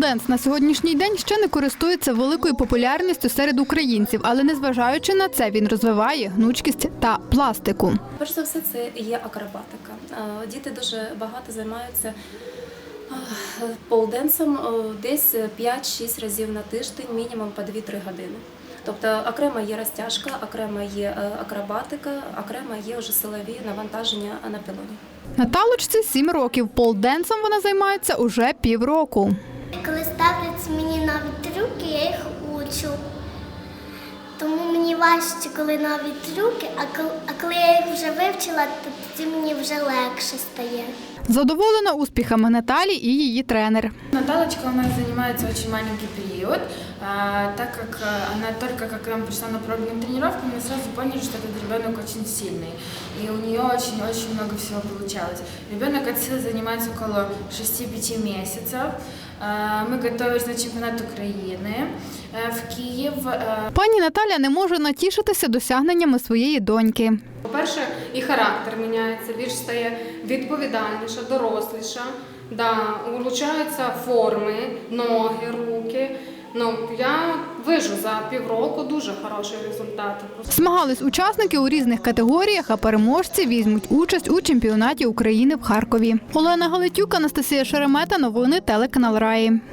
полденс на сьогоднішній день ще не користується великою популярністю серед українців, але незважаючи на це, він розвиває гнучкість та пластику. Перш за все, це є акробатика. Е, Діти дуже багато займаються полденсом е, десь 5-6 разів на тиждень, мінімум по 2-3 години. Тобто окремо є розтяжка, окремо є е, акробатика, окремо є вже силові навантаження на пілоні. Наталочці 7 років. Полденсом вона займається уже півроку. Коли ставляться мені нові трюки, я їх учу. Тому мені важче, коли нові трюки, а коли, а коли я їх вже вивчила, то тоді мені вже легше стає. Задоволена успіхами Наталі і її тренер. Наталочка у нас занимается очень маленький период, а, так как а, она только как к нам пришла на пробную тренировку, мы сразу поняли, что этот ребенок очень сильный, и у нее очень-очень много всего получалось. Ребенок от силы занимается около 6-5 месяцев. А, Мы готовились на чемпионат Украины э, в Киев. э, Пані Наталя не може натішитися досягненнями своєї доньки. По-перше, і характер міняється, більш стає відповідальніша, доросліша, да, улучшаються форми, ноги, руки. Ну, я вижу за півроку дуже хороший результат. Змагались учасники у різних категоріях, а переможці візьмуть участь у чемпіонаті України в Харкові. Олена Галитюк, Анастасія Шеремета. Новини телеканал Раї.